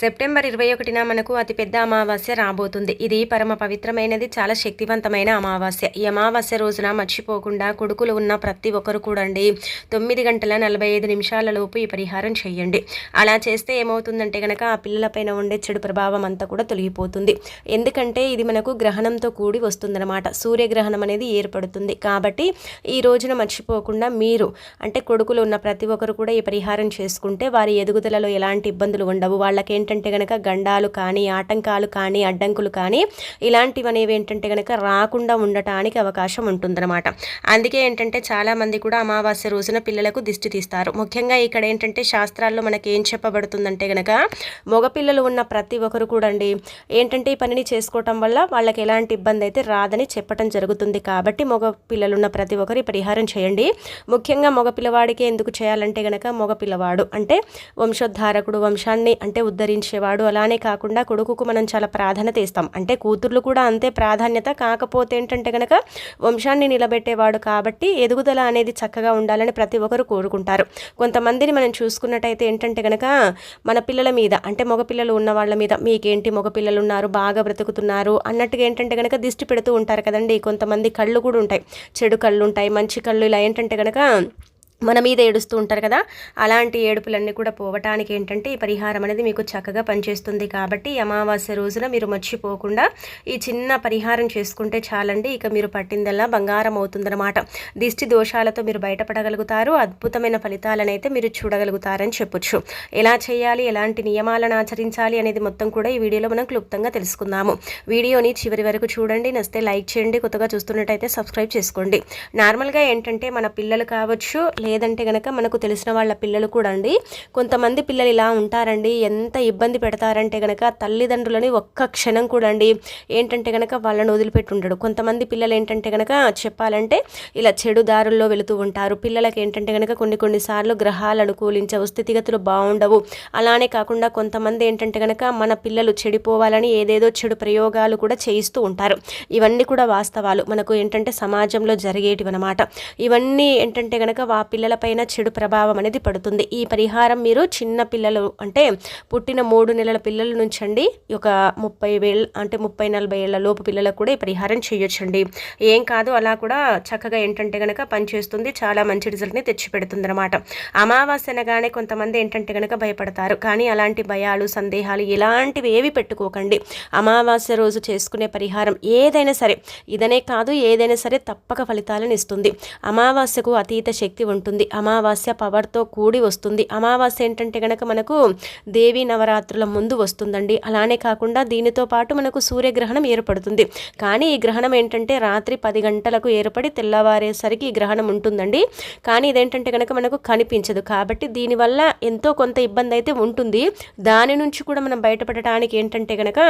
September ఇరవై ఒకటిన మనకు అతిపెద్ద అమావాస్య రాబోతుంది. ఇది పరమ పవిత్రమైనది చాలా శక్తివంతమైన అమావాస్య. ఈ అమావాస్య రోజున మర్చిపోకుండా కొడుకులు ఉన్న ప్రతి ఒక్కరు కూడండి. తొమ్మిది గంటల నలభై ఐదు నిమిషాలలోపు ఈ పరిహారం చేయండి. అలా చేస్తే ఏమవుతుందంటే కనుక ఆ పిల్లలపైన ఉండే చెడు ప్రభావం అంతా కూడా తొలగిపోతుంది. ఎందుకంటే ఇది మనకు గ్రహణంతో కూడి వస్తుందన్నమాట. సూర్యగ్రహణం అనేది ఏర్పడుతుంది. కాబట్టి ఈ రోజున మర్చిపోకుండా మీరు అంటే కొడుకులు ఉన్న ప్రతి ఒక్కరు కూడా ఈ పరిహారం చేసుకుంటే వారి ఎదుగుదలలో ఎలాంటి ఇబ్బందులు ఉండవు. వాళ్ళకి ఏంటంటే కనుక గండాలు కానీ ఆటంకాలు కానీ అడ్డంకులు కానీ ఇలాంటివి అనేవి ఏంటంటే కనుక రాకుండా ఉండటానికి అవకాశం ఉంటుందన్నమాట. అందుకే ఏంటంటే చాలామంది కూడా అమావాస్య రోజున పిల్లలకు దిష్టి తీస్తారు. ముఖ్యంగా ఇక్కడ ఏంటంటే శాస్త్రాల్లో మనకి ఏం చెప్పబడుతుందంటే కనుక మగపిల్లలు ఉన్న ప్రతి ఒక్కరు కూడా అండి ఏంటంటే ఈ పనిని చేసుకోవటం వల్ల వాళ్ళకి ఎలాంటి ఇబ్బంది అయితే రాదని చెప్పటం జరుగుతుంది. కాబట్టి మగ పిల్లలు ఉన్న ప్రతి ఒక్కరు ఈ పరిహారం చేయండి. ముఖ్యంగా మగ పిల్లవాడికి ఎందుకు చేయాలంటే కనుక మగ పిల్లవాడు అంటే వంశోద్ధారకుడు వంశాన్ని అంటే ఆదరించేవాడు. అలానే కాకుండా కొడుకుకు మనం చాలా ప్రాధాన్యత ఇస్తాం. అంటే కూతుర్లు కూడా అంతే ప్రాధాన్యత. కాకపోతే ఏంటంటే కనుక వంశాన్ని నిలబెట్టేవాడు కాబట్టి ఎదుగుదల అనేది చక్కగా ఉండాలని ప్రతి ఒక్కరు కోరుకుంటారు. కొంతమందిని మనం చూసుకున్నట్టయితే ఏంటంటే కనుక మన పిల్లల మీద అంటే మగపిల్లలు ఉన్న వాళ్ళ మీద మీకేంటి మగపిల్లలు ఉన్నారు బాగా బ్రతుకుతున్నారు అన్నట్టుగా ఏంటంటే కనుక దిష్టి పెడుతూ ఉంటారు కదండి. కొంతమంది కళ్ళు కూడా ఉంటాయి. చెడు కళ్ళు ఉంటాయి మంచి కళ్ళు ఇలా ఏంటంటే కనుక మన మీద ఏడుస్తూ ఉంటారు కదా అలాంటి ఏడుపులన్నీ కూడా పోవటానికి ఏంటంటే ఈ పరిహారం అనేది మీకు చక్కగా పనిచేస్తుంది కాబట్టి అమావాస్య రోజున మీరు మర్చిపోకుండా ఈ చిన్న పరిహారం చేసుకుంటే చాలండి. ఇక మీరు పట్టిందల్లా బంగారం అవుతుందన్నమాట. దిష్టి దోషాలతో మీరు బయటపడగలుగుతారు అద్భుతమైన ఫలితాలను అయితే మీరు చూడగలుగుతారని చెప్పొచ్చు. ఎలా చేయాలి ఎలాంటి నియమాలను ఆచరించాలి అనేది మొత్తం కూడా ఈ వీడియోలో మనం క్లుప్తంగా తెలుసుకుందాము. వీడియోని చివరి వరకు చూడండి నస్తే లైక్ చేయండి కొత్తగా చూస్తున్నట్టయితే సబ్స్క్రైబ్ చేసుకోండి. నార్మల్గా ఏంటంటే మన పిల్లలు కావచ్చు లేదంటే కనుక మనకు తెలిసిన వాళ్ళ పిల్లలు కూడా అండి కొంతమంది పిల్లలు ఇలా ఉంటారండి ఎంత ఇబ్బంది పెడతారంటే కనుక తల్లిదండ్రులని ఒక్క క్షణం కూడా అండి ఏంటంటే కనుక వాళ్ళని వదిలిపెట్టి ఉండడు. కొంతమంది పిల్లలు ఏంటంటే కనుక చెప్పాలంటే ఇలా చెడు దారుల్లో వెళుతూ ఉంటారు. పిల్లలకి ఏంటంటే కనుక కొన్ని కొన్నిసార్లు గ్రహాలు అనుకూలించవు స్థితిగతులు బాగుండవు. అలానే కాకుండా కొంతమంది ఏంటంటే కనుక మన పిల్లలు చెడిపోవాలని ఏదేదో చెడు ప్రయోగాలు కూడా చేయిస్తూ ఉంటారు. ఇవన్నీ కూడా వాస్తవాలు. మనకు ఏంటంటే సమాజంలో జరిగేటివి అనమాట ఇవన్నీ ఏంటంటే కనుక వా పిల్లలపైన చెడు ప్రభావం అనేది పడుతుంది. ఈ పరిహారం మీరు చిన్న పిల్లలు అంటే పుట్టిన మూడు నెలల పిల్లల నుంచి అండి ఒక ముప్పై వేల అంటే ముప్పై నలభై ఏళ్ళ లోపు పిల్లలకు కూడా ఈ పరిహారం చేయొచ్చండి. ఏం కాదు అలా కూడా చక్కగా ఏంటంటే కనుక పనిచేస్తుంది చాలా మంచి రిజల్ట్ని తెచ్చిపెడుతుంది అనమాట అమావాస్య అనగానే కొంతమంది ఏంటంటే కనుక భయపడతారు. కానీ అలాంటి భయాలు సందేహాలు ఇలాంటివి ఏవి పెట్టుకోకండి. అమావాస్య రోజు చేసుకునే పరిహారం ఏదైనా సరే ఇదనే కాదు ఏదైనా సరే తప్పక ఫలితాలను ఇస్తుంది. అమావాస్యకు అతీత శక్తి ఉంటుంది. ఉంటుంది. అమావాస్య పవర్తో కూడి వస్తుంది. అమావాస్య ఏంటంటే కనుక మనకు దేవీ నవరాత్రుల ముందు వస్తుందండి. అలానే కాకుండా దీనితో పాటు మనకు సూర్యగ్రహణం ఏర్పడుతుంది. కానీ ఈ గ్రహణం ఏంటంటే రాత్రి పది గంటలకు ఏర్పడి తెల్లవారేసరికి ఈ గ్రహణం ఉంటుందండి. కానీ ఇదేంటంటే కనుక మనకు కనిపించదు. కాబట్టి దీనివల్ల ఎంతో కొంత ఇబ్బంది అయితే ఉంటుంది. దాని నుంచి కూడా మనం బయటపడటానికి ఏంటంటే కనుక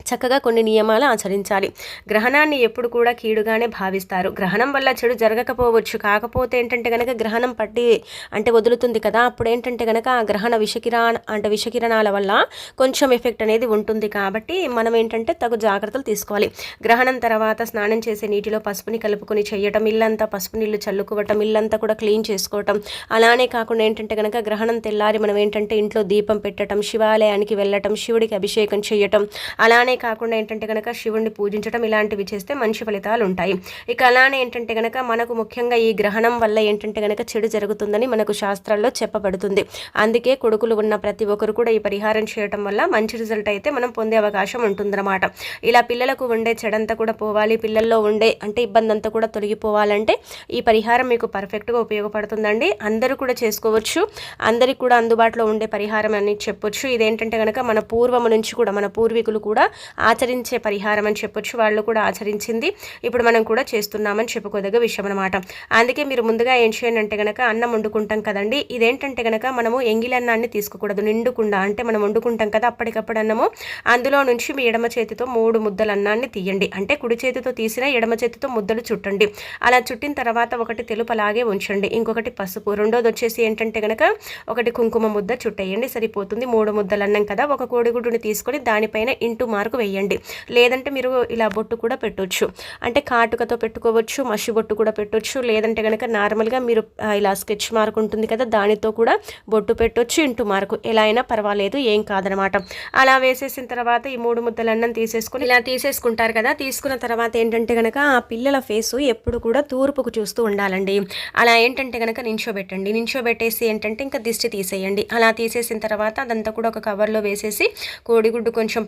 చక్కగా కొన్ని నియమాలు ఆచరించాలి. గ్రహణాన్ని ఎప్పుడు కూడా కీడుగానే భావిస్తారు. గ్రహణం వల్ల చెడు జరగకపోవచ్చు. కాకపోతే ఏంటంటే కనుక గ్రహణం పట్టి అంటే వదులుతుంది కదా అప్పుడు ఏంటంటే కనుక ఆ గ్రహణ విషకిరా అంటే విషకిరణాల వల్ల కొంచెం ఎఫెక్ట్ అనేది ఉంటుంది. కాబట్టి మనం ఏంటంటే తగు జాగ్రత్తలు తీసుకోవాలి. గ్రహణం తర్వాత స్నానం చేసే నీటిలో పసుపుని కలుపుకొని చేయటం ఇల్లంతా పసుపు నీళ్ళు చల్లుకోవటం ఇల్లంతా కూడా క్లీన్ చేసుకోవటం. అలానే కాకుండా ఏంటంటే కనుక గ్రహణం తెల్లారి మనం ఏంటంటే ఇంట్లో దీపం పెట్టడం శివాలయానికి వెళ్ళటం శివుడికి అభిషేకం చేయటం. అలా అలానే కాకుండా ఏంటంటే కనుక శివుణ్ణి పూజించడం ఇలాంటివి చేస్తే మంచి ఫలితాలు ఉంటాయి. ఇక అలానే ఏంటంటే కనుక మనకు ముఖ్యంగా ఈ గ్రహణం వల్ల ఏంటంటే కనుక చెడు జరుగుతుందని మనకు శాస్త్రాల్లో చెప్పబడుతుంది. అందుకే కొడుకులు ఉన్న ప్రతి ఒక్కరు కూడా ఈ పరిహారం చేయడం వల్ల మంచి రిజల్ట్ అయితే మనం పొందే అవకాశం ఉంటుందన్నమాట. ఇలా పిల్లలకు ఉండే చెడంతా కూడా పోవాలి పిల్లల్లో ఉండే అంటే ఇబ్బంది అంతా కూడా తొలగిపోవాలంటే ఈ పరిహారం మీకు పర్ఫెక్ట్గా ఉపయోగపడుతుందండి. అందరూ కూడా చేసుకోవచ్చు. అందరికి కూడా అందుబాటులో ఉండే పరిహారం అని చెప్పొచ్చు. ఇదేంటంటే కనుక మన పూర్వము నుంచి కూడా మన పూర్వీకులు కూడా ఆచరించే పరిహారం అని చెప్పొచ్చు. వాళ్ళు కూడా ఆచరించింది. ఇప్పుడు మనం కూడా చేస్తున్నామని చెప్పుకోదగ్గ విషయం అనమాట అందుకే మీరు ముందుగా ఏం చేయండి అంటే కనుక అన్నం వండుకుంటాం కదండి. ఇదేంటంటే కనుక మనము ఎంగిలన్నాన్ని తీసుకోకూడదు. నిండుకుండా అంటే మనం వండుకుంటాం కదా అప్పటికప్పుడు అన్నము. అందులో నుంచి మీ ఎడమ చేతితో మూడు ముద్దల అన్నాన్ని తీయండి. అంటే కుడి చేతితో తీసిన ఎడమ చేతితో ముద్దలు చుట్టండి. అలా చుట్టిన తర్వాత ఒకటి తెలుపు అలాగే ఉంచండి. ఇంకొకటి పసుపు. రెండోది వచ్చేసి ఏంటంటే కనుక ఒకటి కుంకుమ ముద్ద చుట్టేయండి. సరిపోతుంది. మూడు ముద్దలు అన్నం కదా. ఒక కోడిగుడ్డుని తీసుకొని దానిపైన ఇంటూ మార్కు వేయండి. లేదంటే మీరు ఇలా బొట్టు కూడా పెట్టొచ్చు. అంటే కాటుకతో పెట్టుకోవచ్చు మసి బొట్టు కూడా పెట్టొచ్చు. లేదంటే కనుక నార్మల్గా మీరు ఇలా స్కెచ్ మార్క్ ఉంటుంది కదా దానితో కూడా బొట్టు పెట్టొచ్చు ఇంటూ మార్కు. ఎలా అయినా పర్వాలేదు ఏం కాదనమాట. అలా వేసేసిన తర్వాత ఈ మూడు ముద్దలు అన్నం తీసేసుకుని ఇలా తీసేసుకుంటారు కదా తీసుకున్న తర్వాత ఏంటంటే కనుక ఆ పిల్లల ఫేసు ఎప్పుడు కూడా తూర్పుకు చూస్తూ ఉండాలండి. అలా ఏంటంటే కనుక నించోబెట్టండి. నించోబెట్టేసి ఏంటంటే ఇంకా దిష్టి తీసేయండి. అలా తీసేసిన తర్వాత అదంతా కూడా ఒక కవర్లో వేసేసి కోడిగుడ్డు కొంచెం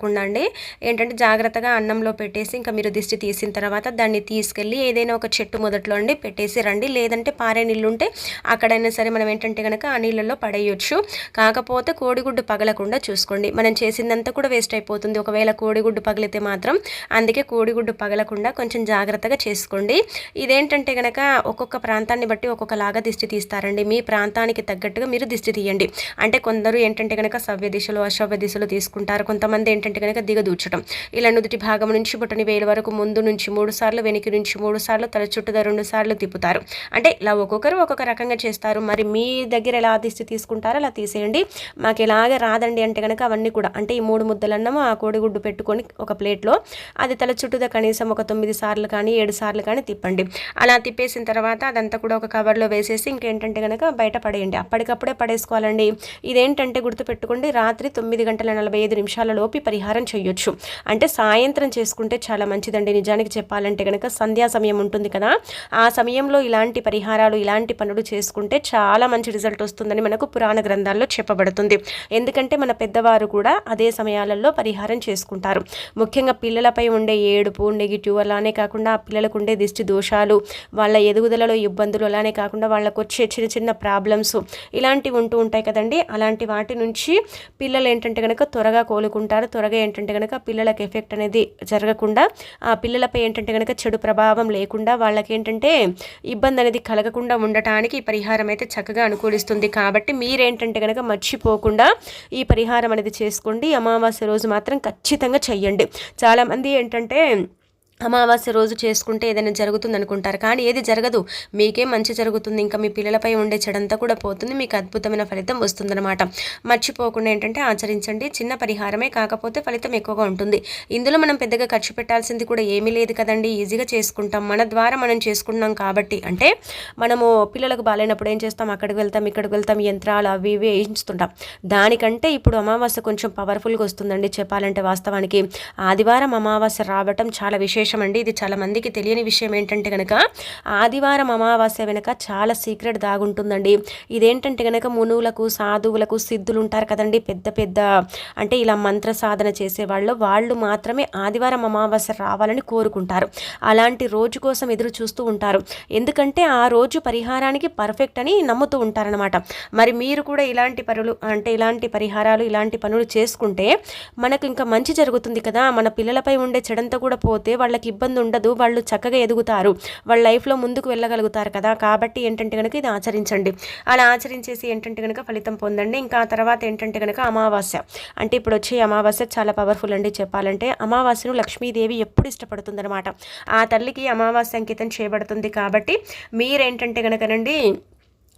పెట్టకుండా అండి. ఏంటంటే జాగ్రత్తగా అన్నంలో పెట్టేసి ఇంకా మీరు దిష్టి తీసిన తర్వాత దాన్ని తీసుకెళ్ళి ఏదైనా ఒక చెట్టు మొదట్లో అండి పెట్టేసి రండి. లేదంటే పారే నీళ్ళు ఉంటే అక్కడైనా సరే మనం ఏంటంటే కనుక ఆ నీళ్ళల్లో పడేయొచ్చు. కాకపోతే కోడిగుడ్డు పగలకుండా చూసుకోండి. మనం చేసిందంతా కూడా వేస్ట్ అయిపోతుంది. ఒకవేళ కోడిగుడ్డు పగిలితే మాత్రం అందుకే కోడిగుడ్డు పగలకుండా కొంచెం జాగ్రత్తగా చేసుకోండి. ఇదేంటంటే కనుక ఒక్కొక్క ప్రాంతాన్ని బట్టి ఒక్కొక్కలాగా దిష్టి తీస్తారండి. మీ ప్రాంతానికి తగ్గట్టుగా మీరు దిష్టి తీయండి. అంటే కొందరు ఏంటంటే కనుక సవ్య దిశలో అశవ్య దిశలు తీసుకుంటారు. కొంతమంది ఏంటంటే కనుక దిగదూచడం ఇలా నుదుటి భాగం నుంచి బుట్టని వేలు వరకు ముందు నుంచి మూడు సార్లు వెనక్కి నుంచి మూడు సార్లు తల చుట్టూ రెండు సార్లు తిప్పుతారు. అంటే ఇలా ఒక్కొక్కరు ఒక్కొక్క రకంగా చేస్తారు. మరి మీ దగ్గర ఎలా దిష్టి తీసుకుంటారో అలా తీసేయండి. మాకు ఎలాగ రాదండి అంటే కనుక అవన్నీ కూడా అంటే ఈ మూడు ముద్దలన్నము ఆ కోడిగుడ్డు పెట్టుకొని ఒక ప్లేట్లో అది తల చుట్టూదా కనీసం ఒక తొమ్మిది సార్లు కానీ ఏడు సార్లు కానీ తిప్పండి. అలా తిప్పేసిన తర్వాత అదంతా కూడా ఒక కవర్లో వేసేసి ఇంకేంటంటే కనుక బయట పడేయండి. అప్పటికప్పుడే పడేసుకోవాలండి. ఇదేంటంటే గుర్తుపెట్టుకోండి రాత్రి తొమ్మిది గంటల నలభై ఐదు నిమిషాల లోపు పరిహారం పరిహారం చేయొచ్చు అంటే సాయంత్రం చేసుకుంటే చాలా మంచిదండి. నిజానికి చెప్పాలంటే కనుక సంధ్యా సమయం ఉంటుంది కదా. ఆ సమయంలో ఇలాంటి పరిహారాలు ఇలాంటి పనులు చేసుకుంటే చాలా మంచి రిజల్ట్ వస్తుందని మనకు పురాణ గ్రంథాల్లో చెప్పబడుతుంది. ఎందుకంటే మన పెద్దవారు కూడా అదే సమయాలలో పరిహారం చేసుకుంటారు. ముఖ్యంగా పిల్లలపై ఉండే ఏడుపు నెగిటివ్ అలానే కాకుండా ఆ పిల్లలకు ఉండే దిష్టి దోషాలు వాళ్ళ ఎదుగుదలలో ఇబ్బందులు అలానే కాకుండా వాళ్ళకు వచ్చే చిన్న చిన్న ప్రాబ్లమ్స్ ఇలాంటివి ఉంటూ ఉంటాయి కదండి. అలాంటి వాటి నుంచి పిల్లలు ఏంటంటే కనుక త్వరగా కోలుకుంటారు త్వరగా ఏంటంటే కనుక పిల్లలకు ఎఫెక్ట్ అనేది జరగకుండా ఆ పిల్లలపై ఏంటంటే కనుక చెడు ప్రభావం లేకుండా వాళ్ళకి ఏంటంటే ఇబ్బంది అనేది కలగకుండా ఉండటానికి ఈ పరిహారం అయితే చక్కగా అనుకూలిస్తుంది. కాబట్టి మీరేంటంటే కనుక మర్చిపోకుండా ఈ పరిహారం అనేది చేసుకోండి. అమావాస్య రోజు మాత్రం ఖచ్చితంగా చెయ్యండి. చాలామంది ఏంటంటే అమావాస్య రోజు చేసుకుంటే ఏదైనా జరుగుతుంది అనుకుంటారు కానీ ఏది జరగదు. మీకే మంచి జరుగుతుంది. ఇంకా మీ పిల్లలపై ఉండే చెడంతా కూడా పోతుంది. మీకు అద్భుతమైన ఫలితం వస్తుందన్నమాట. మర్చిపోకుండా ఏంటంటే ఆచరించండి. చిన్న పరిహారమే కాకపోతే ఫలితం ఎక్కువగా ఉంటుంది. ఇందులో మనం పెద్దగా ఖర్చు పెట్టాల్సింది కూడా ఏమీ లేదు కదండి. ఈజీగా చేసుకుంటాం. మన ద్వారా మనం చేసుకున్నాం కాబట్టి. అంటే మనము పిల్లలకు బాగాలేనప్పుడు ఏం చేస్తాం? అక్కడికి వెళ్తాం ఇక్కడికి వెళ్తాం. యంత్రాలు అవి ఇవి వేయించుతుంటాం. దానికంటే ఇప్పుడు అమావాస్య కొంచెం పవర్ఫుల్గా వస్తుందండి చెప్పాలంటే వాస్తవానికి. ఆదివారం అమావాస్య రావటం చాలా విశేషం. విశేషం అండి. ఇది చాలా మందికి తెలియని విషయం ఏంటంటే కనుక ఆదివారం అమావాస్య వెనక చాలా సీక్రెట్ దాగుంటుందండి. ఇదేంటంటే కనుక మునువులకు సాధువులకు సిద్ధులు ఉంటారు కదండి. పెద్ద పెద్ద అంటే ఇలా మంత్ర సాధన చేసేవాళ్ళు వాళ్ళు మాత్రమే ఆదివారం అమావాస్య రావాలని కోరుకుంటారు. అలాంటి రోజు కోసం ఎదురు చూస్తూ ఉంటారు. ఎందుకంటే ఆ రోజు పరిహారానికి పర్ఫెక్ట్ అని నమ్ముతూ ఉంటారనమాట మరి మీరు కూడా ఇలాంటి పనులు అంటే ఇలాంటి పరిహారాలు ఇలాంటి పనులు చేసుకుంటే మనకు ఇంకా మంచి జరుగుతుంది కదా. మన పిల్లలపై ఉండే చెడంతా కూడా పోతే వాళ్ళ వాళ్ళకి ఇబ్బంది ఉండదు వాళ్ళు చక్కగా ఎదుగుతారు. వాళ్ళ లైఫ్లో ముందుకు వెళ్ళగలుగుతారు కదా. కాబట్టి ఏంటంటే కనుక ఇది ఆచరించండి. అలా ఆచరించేసి ఏంటంటే కనుక ఫలితం పొందండి. ఇంకా తర్వాత ఏంటంటే కనుక అమావాస్య. అంటే ఇప్పుడు వచ్చే అమావాస్య చాలా పవర్ఫుల్ అండి చెప్పాలంటే. అమావాస్యను లక్ష్మీదేవి ఎప్పుడు ఇష్టపడుతుందన్నమాట. ఆ తల్లికి అమావాస్య అంకితం చేయబడుతుంది కాబట్టి మీరేంటంటే కనుకనండి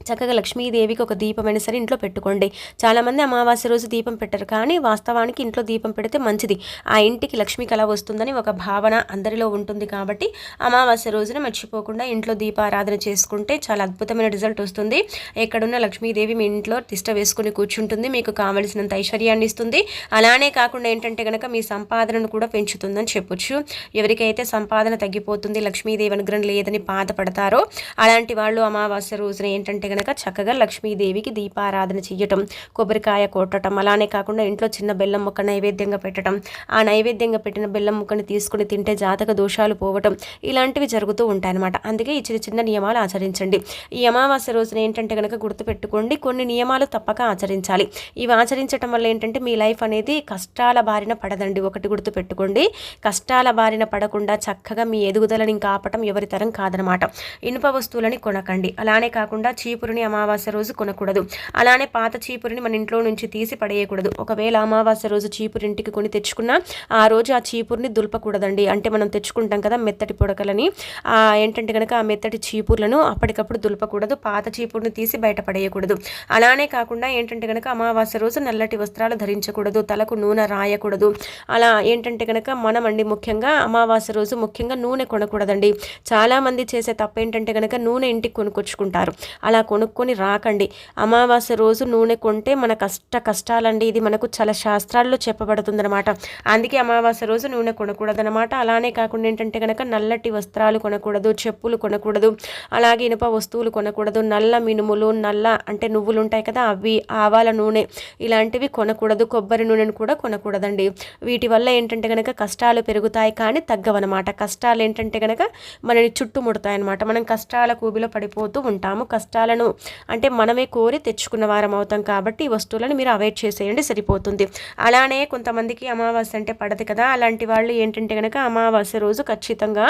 చక్కగా లక్ష్మీదేవికి ఒక దీపమైన సరే ఇంట్లో పెట్టుకోండి. చాలామంది అమావాస్య రోజు దీపం పెట్టరు కానీ వాస్తవానికి ఇంట్లో దీపం పెడితే మంచిది. ఆ ఇంటికి లక్ష్మీ కళ వస్తుందని ఒక భావన అందరిలో ఉంటుంది కాబట్టి అమావాస్య రోజున మర్చిపోకుండా ఇంట్లో దీపారాధన చేసుకుంటే చాలా అద్భుతమైన రిజల్ట్ వస్తుంది. ఎక్కడున్న లక్ష్మీదేవి మీ ఇంట్లో తిష్ట వేసుకుని కూర్చుంటుంది. మీకు కావలసినంత ఐశ్వర్యాన్ని ఇస్తుంది. అలానే కాకుండా ఏంటంటే కనుక మీ సంపాదనను కూడా పెంచుతుందని చెప్పొచ్చు. ఎవరికైతే సంపాదన తగ్గిపోతుంది లక్ష్మీదేవి అనుగ్రహం లేదని బాధపడతారో అలాంటి వాళ్ళు అమావాస్య రోజున ఏంటంటే గనక చక్కగా లక్ష్మీదేవికి దీపారాధన చేయటం కొబ్బరికాయ కొట్టడం అలానే కాకుండా ఇంట్లో చిన్న బెల్లం ముక్క నైవేద్యంగా పెట్టడం ఆ నైవేద్యంగా పెట్టిన బెల్లం ముక్కని తీసుకుని తింటే జాతక దోషాలు పోవటం ఇలాంటివి జరుగుతూ ఉంటాయన్నమాట. అందుకే ఈ చిన్న చిన్న నియమాలు ఆచరించండి. ఈ అమావాస్య రోజున ఏంటంటే కనుక గుర్తుపెట్టుకోండి కొన్ని నియమాలు తప్పక ఆచరించాలి. ఇవి ఆచరించడం వల్ల ఏంటంటే మీ లైఫ్ అనేది కష్టాల బారిన పడదండి. ఒకటి గుర్తుపెట్టుకోండి కష్టాల బారిన పడకుండా చక్కగా మీ ఎదుగుదలని కాపటం ఎవరి తరం కాదనమాట ఇనుప వస్తువులని కొనకండి. అలానే కాకుండా చీపు చీపురుని అమావాస్య రోజు కొనకూడదు. అలానే పాత చీపురుని మన ఇంట్లో నుంచి తీసి పడేయకూడదు. ఒకవేళ అమావాస్య రోజు చీపురు ఇంటికి కొని తెచ్చుకున్నా ఆ రోజు ఆ చీపురుని దులపకూడదండి. అంటే మనం తెచ్చుకుంటాం కదా మెత్తటి పొడకలని. ఆ ఏంటంటే కనుక ఆ మెత్తటి చీపుర్లను అప్పటికప్పుడు దులపకూడదు. పాత చీపురుని తీసి బయట పడేయకూడదు. అలానే కాకుండా ఏంటంటే కనుక అమావాస్య రోజు నల్లటి వస్త్రాలు ధరించకూడదు. తలకు నూనె రాయకూడదు. అలా ఏంటంటే కనుక మనం అండి ముఖ్యంగా అమావాస్య రోజు ముఖ్యంగా నూనె కొనకూడదండి. చాలామంది చేసే తప్ప ఏంటంటే కనుక నూనె ఇంటికి కొనుక్కొచ్చుకుంటారు. అలా కొనుక్కొని రాకండి. అమావాస్య రోజు నూనె కొంటే మన కష్ట కష్టాలండి. ఇది మనకు చాలా శాస్త్రాల్లో చెప్పబడుతుందన్నమాట. అందుకే అమావాస్య రోజు నూనె కొనకూడదనమాట అలానే కాకుండా ఏంటంటే కనుక నల్లటి వస్త్రాలు కొనకూడదు చెప్పులు కొనకూడదు అలాగే ఇనుప వస్తువులు కొనకూడదు నల్ల మినుములు నల్ల అంటే నువ్వులు ఉంటాయి కదా అవి ఆవాల నూనె ఇలాంటివి కొనకూడదు. కొబ్బరి నూనెను కూడా కొనకూడదండి. వీటి వల్ల ఏంటంటే కనుక కష్టాలు పెరుగుతాయి కానీ తగ్గవన్నమాట. కష్టాలు ఏంటంటే కనుక మనని చుట్టుముడతాయి అనమాట మనం కష్టాల కూబిలో పడిపోతూ ఉంటాము. కష్టాలను అంటే మనమే కోరి తెచ్చుకున్న వారం అవుతాం కాబట్టి ఈ వస్తువులను మీరు అవాయిడ్ చేసేయండి సరిపోతుంది. అలానే కొంతమందికి అమావాస్య అంటే పడదు కదా అలాంటి వాళ్ళు ఏంటంటే కనుక అమావాస్య రోజు ఖచ్చితంగా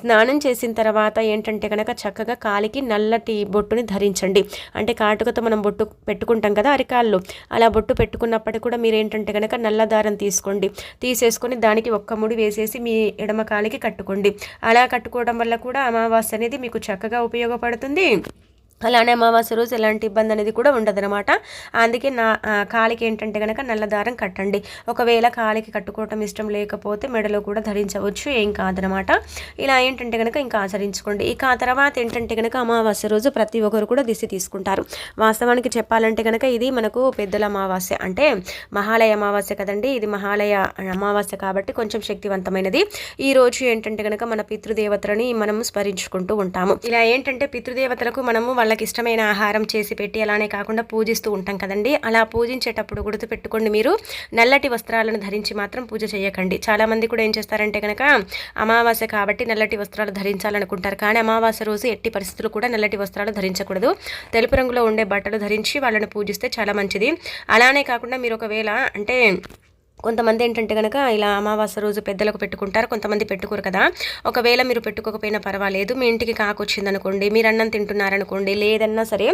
స్నానం చేసిన తర్వాత ఏంటంటే కనుక చక్కగా కాలికి నల్లటి బొట్టుని ధరించండి. అంటే కాటుకతో మనం బొట్టు పెట్టుకుంటాం కదా అరికాళ్ళు అలా బొట్టు పెట్టుకున్నప్పటికీ కూడా మీరు ఏంటంటే కనుక నల్ల దారం తీసుకోండి. తీసేసుకొని దానికి ఒక్క ముడి వేసేసి మీ ఎడమ కాలికి కట్టుకోండి. అలా కట్టుకోవడం వల్ల కూడా అమావాస్య అనేది మీకు చక్కగా ఉపయోగపడుతుంది. అలానే అమావాస్య రోజు ఎలాంటి ఇబ్బంది అనేది కూడా ఉండదనమాట అందుకే నా కాలికి ఏంటంటే కనుక నల్ల దారం కట్టండి. ఒకవేళ కాలికి కట్టుకోవటం ఇష్టం లేకపోతే మెడలో కూడా ధరించవచ్చు ఏం కాదనమాట ఇలా ఏంటంటే కనుక ఇంకా ఆచరించుకోండి. ఇక ఆ తర్వాత ఏంటంటే కనుక అమావాస్య రోజు ప్రతి ఒక్కరు కూడా దిశ తీసుకుంటారు. వాస్తవానికి చెప్పాలంటే కనుక ఇది మనకు పెద్దల అమావాస్య అంటే మహాలయ అమావాస్య కదండి. ఇది మహాలయ అమావాస్య కాబట్టి కొంచెం శక్తివంతమైనది. ఈ రోజు ఏంటంటే కనుక మన పితృదేవతలని మనం స్మరించుకుంటూ ఉంటాము. ఇలా ఏంటంటే పితృదేవతలకు మనము వాళ్ళ వాళ్ళకి ఇష్టమైన ఆహారం చేసి పెట్టి అలానే కాకుండా పూజిస్తూ ఉంటాం కదండి. అలా పూజించేటప్పుడు గుర్తుపెట్టుకోండి మీరు నల్లటి వస్త్రాలను ధరించి మాత్రం పూజ చేయకండి. చాలామంది కూడా ఏం చేస్తారంటే కనుక అమావాస్య కాబట్టి నల్లటి వస్త్రాలు ధరించాలనుకుంటారు. కానీ అమావాస్య రోజు ఎట్టి పరిస్థితులు కూడా నల్లటి వస్త్రాలు ధరించకూడదు. తెలుపు రంగులో ఉండే బట్టలు ధరించి వాళ్ళని పూజిస్తే చాలా మంచిది. అలానే కాకుండా మీరు ఒకవేళ అంటే కొంతమంది ఏంటంటే కనుక ఇలా అమావాస్య రోజు పెద్దలకు పెట్టుకుంటారు కొంతమంది పెట్టుకోరు కదా. ఒకవేళ మీరు పెట్టుకోకపోయినా పర్వాలేదు మీ ఇంటికి కాకొచ్చింది అనుకోండి మీరు అన్నం తింటున్నారనుకోండి లేదన్నా సరే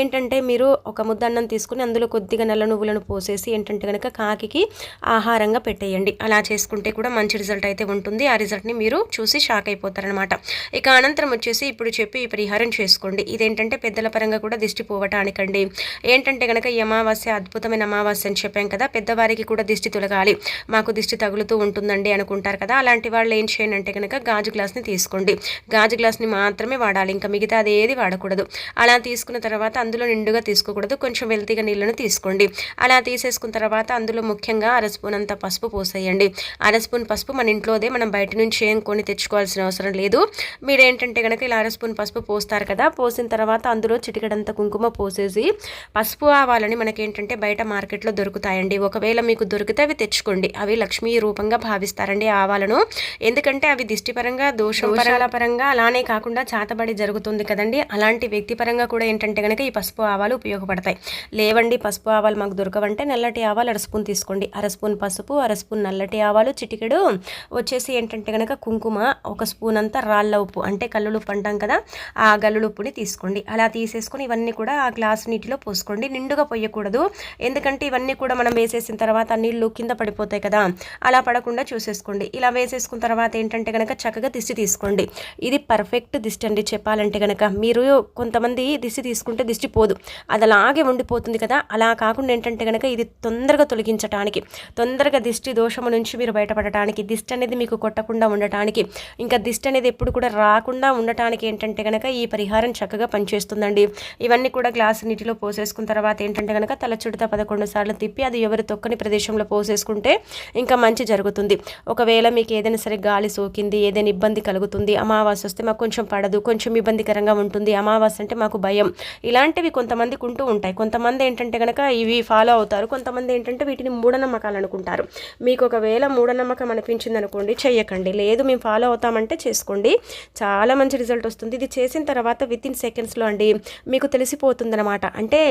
ఏంటంటే మీరు ఒక ముద్ద అన్నం తీసుకుని అందులో కొద్దిగా నల్ల నువ్వులను పోసేసి ఏంటంటే కనుక కాకి ఆహారంగా పెట్టేయండి. అలా చేసుకుంటే కూడా మంచి రిజల్ట్ అయితే ఉంటుంది. ఆ రిజల్ట్ని మీరు చూసి షాక్ అయిపోతారనమాట. ఇక అనంతరం వచ్చేసి ఇప్పుడు చెప్పి ఈ పరిహారం చేసుకోండి. ఇదేంటంటే పెద్దల పరంగా కూడా దిష్టి పోవటానికండి. ఏంటంటే కనుక ఈ అమావాస్య అద్భుతమైన అమావాస్య అని చెప్పాం కదా పెద్దవారికి కూడా దిష్టి తొలగ తాగాలి. మాకు దిష్టి తగులుతూ ఉంటుందండి అనుకుంటారు కదా అలాంటి వాళ్ళు ఏం చేయండి అంటే కనుక గాజు గ్లాస్ని తీసుకోండి. గాజు గ్లాస్ని మాత్రమే వాడాలి ఇంకా మిగతా అది ఏది వాడకూడదు. అలా తీసుకున్న తర్వాత అందులో నిండుగా తీసుకోకూడదు కొంచెం వెల్తిగా నీళ్ళను తీసుకోండి. అలా తీసేసుకున్న తర్వాత అందులో ముఖ్యంగా అర స్పూన్ అంత పసుపు పోసేయండి. అర స్పూన్ పసుపు మన ఇంట్లోదే మనం బయట నుంచి ఏం కొని తెచ్చుకోవాల్సిన అవసరం లేదు. మీరు ఏంటంటే కనుక ఇలా అర స్పూన్ పసుపు పోస్తారు కదా పోసిన తర్వాత అందులో చిటికడంత కుంకుమ పోసేసి పసుపు ఆవాలని మనకేంటంటే బయట మార్కెట్లో దొరుకుతాయండి. ఒకవేళ మీకు దొరికితే అవి తెచ్చుకోండి. అవి లక్ష్మీ రూపంగా భావిస్తారండి ఆవాలను. ఎందుకంటే అవి దిష్టిపరంగా దోషాల పరంగా అలానే కాకుండా చాతబడి జరుగుతుంది కదండి. అలాంటి వ్యక్తిపరంగా కూడా ఏంటంటే కనుక ఈ పసుపు ఆవాలు ఉపయోగపడతాయి. లేవండి పసుపు ఆవాలు మాకు దొరకవంటే నల్లటి ఆవాలు అర స్పూన్ తీసుకోండి. అర స్పూన్ పసుపు అర స్పూన్ నల్లటి ఆవాలు చిటికెడు. వచ్చేసి ఏంటంటే కనుక కుంకుమ ఒక స్పూన్ అంతా రాళ్ళ ఉప్పు అంటే కల్లులుప్పు అంటాం కదా ఆ గల్లులుప్పుని తీసుకోండి. అలా తీసేసుకొని ఇవన్నీ కూడా ఆ గ్లాస్ నీటిలో పోసుకోండి. నిండుగా పోయకూడదు ఎందుకంటే ఇవన్నీ కూడా మనం వేసేసిన తర్వాత నీళ్ళు కింద కింద పడిపోతాయి కదా అలా పడకుండా చూసేసుకోండి. ఇలా వేసేసుకున్న తర్వాత ఏంటంటే కనుక చక్కగా దిష్టి తీసుకోండి. ఇది పర్ఫెక్ట్ దిష్టి అండి చెప్పాలంటే కనుక మీరు కొంతమంది దిష్టి తీసుకుంటే దిష్టి పోదు. అది అలాగే ఉండిపోతుంది కదా అలా కాకుండా ఏంటంటే కనుక ఇది తొందరగా తొలగించడానికి తొందరగా దిష్టి దోషము నుంచి మీరు బయటపడటానికి దిష్టి అనేది మీకు కొట్టకుండా ఉండటానికి ఇంకా దిష్టి అనేది ఎప్పుడు కూడా రాకుండా ఉండటానికి ఏంటంటే కనుక ఈ పరిహారం చక్కగా పనిచేస్తుందండి. ఇవన్నీ కూడా గ్లాస్ నీటిలో పోసేసుకున్న తర్వాత ఏంటంటే కనుక తల చుట్టూ పదకొండు సార్లు తిప్పి అది ఎవరు తొక్కని ప్రదేశంలో పోసే చేసుకుంటే ఇంకా మంచి జరుగుతుంది. ఒకవేళ మీకు ఏదైనా సరే గాలి సోకింది ఏదైనా ఇబ్బంది కలుగుతుంది అమావాస్య వస్తే మాకు కొంచెం పడదు కొంచెం ఇబ్బందికరంగా ఉంటుంది అమావాస్య అంటే మాకు భయం. ఇలాంటివి కొంతమందికి ఉంటూ ఉంటాయి. కొంతమంది ఏంటంటే కనుక ఇవి ఫాలో అవుతారు. కొంతమంది ఏంటంటే వీటిని మూఢనమ్మకాలు అనుకుంటారు. మీకు ఒకవేళ మూఢనమ్మకం అనిపించింది అనుకోండి చెయ్యకండి. లేదు మేము ఫాలో అవుతామంటే చేసుకోండి. చాలా మంచి రిజల్ట్ వస్తుంది. ఇది చేసిన తర్వాత విత్ ఇన్ సెకండ్స్లో అండి మీకు తెలిసిపోతుంది అనమాట అంటే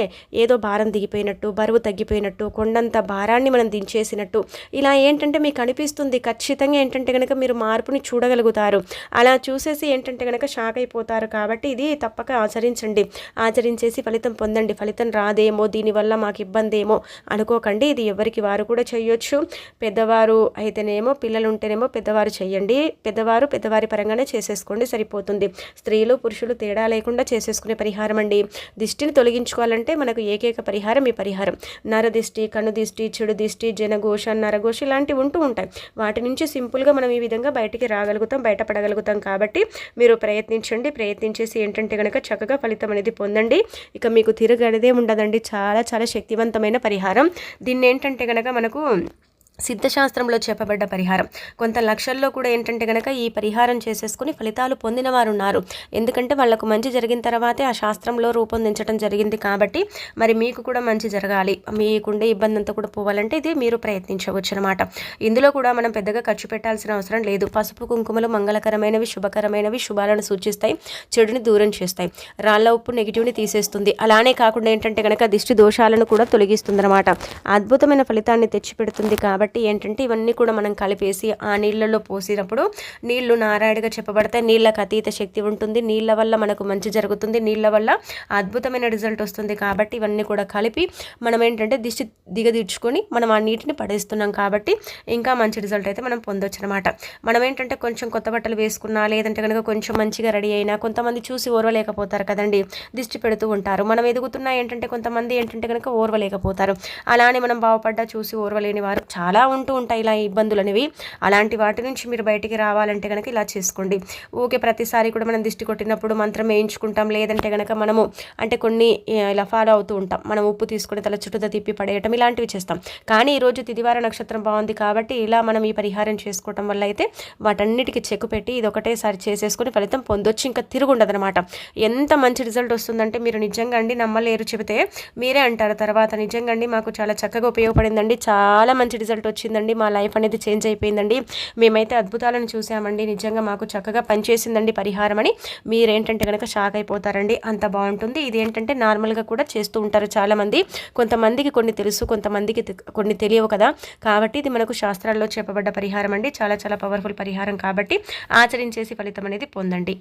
ఏదో భారం దిగిపోయినట్టు బరువు తగ్గిపోయినట్టు కొండంత భారాన్ని మనం దించేసి చేసినట్టు. ఇలా ఏంటంటే మీకు అనిపిస్తుంది ఖచ్చితంగా ఏంటంటే కనుక మీరు మార్పుని చూడగలుగుతారు. అలా చూసేసి ఏంటంటే కనుక షాక్ అయిపోతారు కాబట్టి ఇది తప్పక ఆచరించండి. ఆచరించేసి ఫలితం పొందండి. ఫలితం రాదేమో దీనివల్ల మాకు ఇబ్బంది ఏమో అనుకోకండి. ఇది ఎవరికి వారు కూడా చేయొచ్చు. పెద్దవారు అయితేనేమో పిల్లలు ఉంటేనేమో పెద్దవారు చేయండి పెద్దవారు పెద్దవారి పరంగానే చేసేసుకోండి సరిపోతుంది. స్త్రీలు పురుషులు తేడా లేకుండా చేసేసుకునే పరిహారం అండి. దిష్టిని తొలగించుకోవాలంటే మనకు ఏకైక పరిహారం ఈ పరిహారం. నరదిష్టి కనుదిష్టి చెడు దిష్టి ఘోష నరఘోష ఇలాంటివి ఉంటూ ఉంటాయి. వాటి నుంచి సింపుల్గా మనం ఈ విధంగా బయటికి రాగలుగుతాం బయటపడగలుగుతాం కాబట్టి మీరు ప్రయత్నించండి. ప్రయత్నించేసి ఏంటంటే కనుక చక్కగా ఫలితం అనేది పొందండి. ఇక మీకు తిరగడదే ఉండదండి. చాలా చాలా శక్తివంతమైన పరిహారం. దీన్ని ఏంటంటే కనుక మనకు సిద్ధశాస్త్రంలో చెప్పబడ్డ పరిహారం. కొంత లక్షల్లో కూడా ఏంటంటే కనుక ఈ పరిహారం చేసేసుకుని ఫలితాలు పొందిన వారు ఉన్నారు ఎందుకంటే వాళ్ళకు మంచి జరిగిన తర్వాతే ఆ శాస్త్రంలో రూపొందించడం జరిగింది కాబట్టి మరి మీకు కూడా మంచి జరగాలి. మీకుండే ఇబ్బంది అంతా కూడా పోవాలంటే ఇది మీరు ప్రయత్నించవచ్చు అనమాట ఇందులో కూడా మనం పెద్దగా ఖర్చు పెట్టాల్సిన అవసరం లేదు. పసుపు కుంకుమలు మంగళకరమైనవి శుభకరమైనవి శుభాలను సూచిస్తాయి చెడుని దూరం చేస్తాయి. రాళ్ళ ఉప్పు నెగిటివ్ని తీసేస్తుంది. అలానే కాకుండా ఏంటంటే కనుక దిష్టి దోషాలను కూడా తొలగిస్తుంది అనమాట అద్భుతమైన ఫలితాన్ని తెచ్చిపెడుతుంది కాబట్టి కాబట్టి ఏంటంటే ఇవన్నీ కూడా మనం కలిపేసి ఆ నీళ్ళలో పోసినప్పుడు నీళ్ళు నారాయణగా చెప్పబడతాయి. నీళ్ళకు అతీత శక్తి ఉంటుంది. నీళ్ళ వల్ల మనకు మంచి జరుగుతుంది. నీళ్ళ వల్ల అద్భుతమైన రిజల్ట్ వస్తుంది కాబట్టి ఇవన్నీ కూడా కలిపి మనం ఏంటంటే దిష్టి దిగదీర్చుకొని మనం ఆ నీటిని పడేస్తున్నాం కాబట్టి ఇంకా మంచి రిజల్ట్ అయితే మనం పొందొచ్చు అనమాట మనం ఏంటంటే కొంచెం కొత్త బట్టలు వేసుకున్నా లేదంటే కనుక కొంచెం మంచిగా రెడీ అయినా కొంతమంది చూసి ఓర్వలేకపోతారు కదండి. దిష్టి పెడుతూ ఉంటారు. మనం ఎదుగుతున్నా ఏంటంటే కొంతమంది ఏంటంటే కనుక ఓర్వలేకపోతారు. అలానే మనం బాగుపడ్డా చూసి ఓర్వలేని వారు చాలా చాలా ఉంటూ ఉంటాయి ఇలా ఇబ్బందులు అనేవి అలాంటి వాటి నుంచి మీరు బయటికి రావాలంటే కనుక ఇలా చేసుకోండి. ఊకే ప్రతిసారి కూడా మనం దిష్టి కొట్టినప్పుడు మంత్రం వేయించుకుంటాం. లేదంటే కనుక మనము అంటే కొన్ని ఇలా ఫాలో అవుతూ ఉంటాం. మనం ఉప్పు తీసుకుని తల చుట్టూ తిప్పి పడేయటం ఇలాంటివి చేస్తాం. కానీ ఈరోజు తిదివార నక్షత్రం బాగుంది కాబట్టి ఇలా మనం ఈ పరిహారం చేసుకోవటం వల్ల అయితే వాటన్నిటికీ చెక్కు పెట్టి ఇది ఒకటేసారి చేసేసుకొని ఫలితం పొందొచ్చు. ఇంకా తిరుగుండదనమాట. ఎంత మంచి రిజల్ట్ వస్తుందంటే మీరు నిజంగా అండి నమ్మలేరు చెబితే మీరే అంటారు. తర్వాత నిజంగా అండి మాకు చాలా చక్కగా ఉపయోగపడిందండి. చాలా మంచి రిజల్ట్ రిజల్ట్ వచ్చిందండి. మా లైఫ్ అనేది చేంజ్ అయిపోయిందండి. మేమైతే అద్భుతాలను చూసామండి. నిజంగా మాకు చక్కగా పనిచేసిందండి పరిహారం అని. మీరేంటంటే కనుక షాక్ అయిపోతారండి. అంత బాగుంటుంది. ఇది ఏంటంటే నార్మల్గా కూడా చేస్తూ ఉంటారు చాలామంది. కొంతమందికి కొన్ని తెలుసు కొంతమందికి కొన్ని తెలియవు కదా. కాబట్టి ఇది మనకు శాస్త్రాల్లో చెప్పబడ్డ పరిహారం అండి. చాలా చాలా పవర్ఫుల్ పరిహారం కాబట్టి ఆచరించేసి ఫలితం అనేది పొందండి.